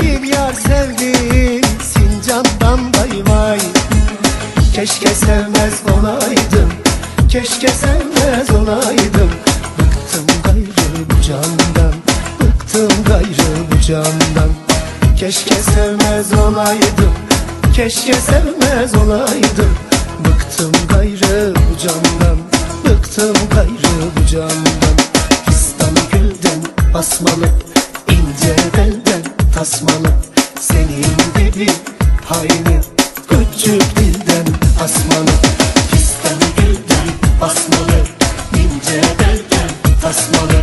Bir yar sevdim Sincan'dan vay vay. Keşke sevmez olaydım Keşke sevmez olaydım. Bıktım gayrı bu candan Bıktım gayrı bu candan. Keşke sevmez olaydım Keşke sevmez olaydım. Bıktım gayrı bu candan Bıktım gayrı gülden asmalı ince belden tasmalı. Senin gibi haini küçük dilden asmalı Fistan gülden asmalı ince belden tasmalı.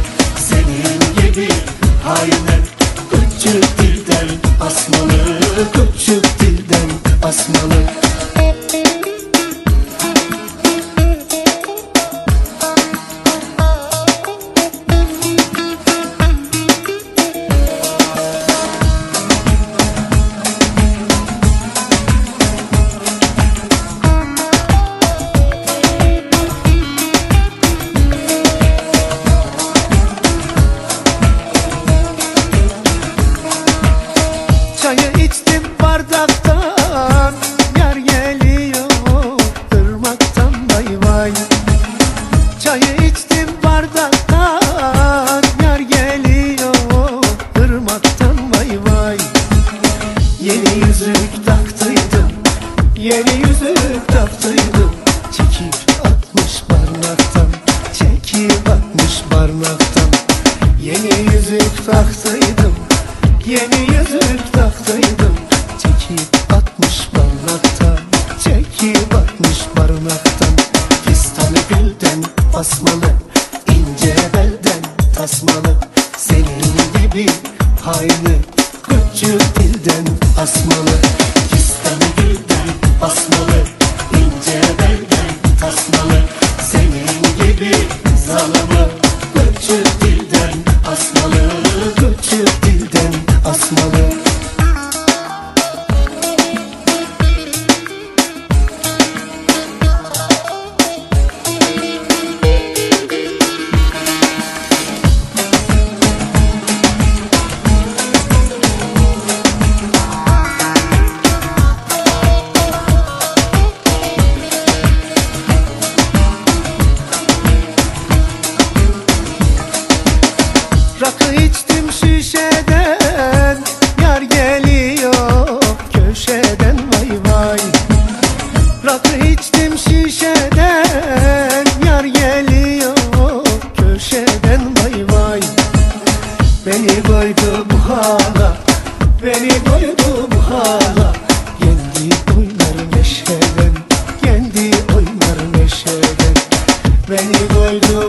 Senin gibi haini küçük dilden asmalı Çayı içtim bardaktan Yar geliyor ırmaktan vay vay. Çayı içtim bardaktan Yar geliyor ırmaktan vay vay. Yeni yüzük taktıydım Yeni yüzük taktıydım. Çekip atmış barnaktan Çekip atmış barnaktan. Yeni yüzük taktıydım Yeni yüzük taktıydım. Çekip atmış barnaktan Çekip atmış barnaktan. Fistanı gülden basmalı ince belden tasmalı. Senin gibi haini küçük dilden asmalı. Fistanı gülden basmalı ince belden tasmalı. Senin gibi zalımı küçük dilden Beni koydu bu hala. Beni koydu bu hala. Yendi oynar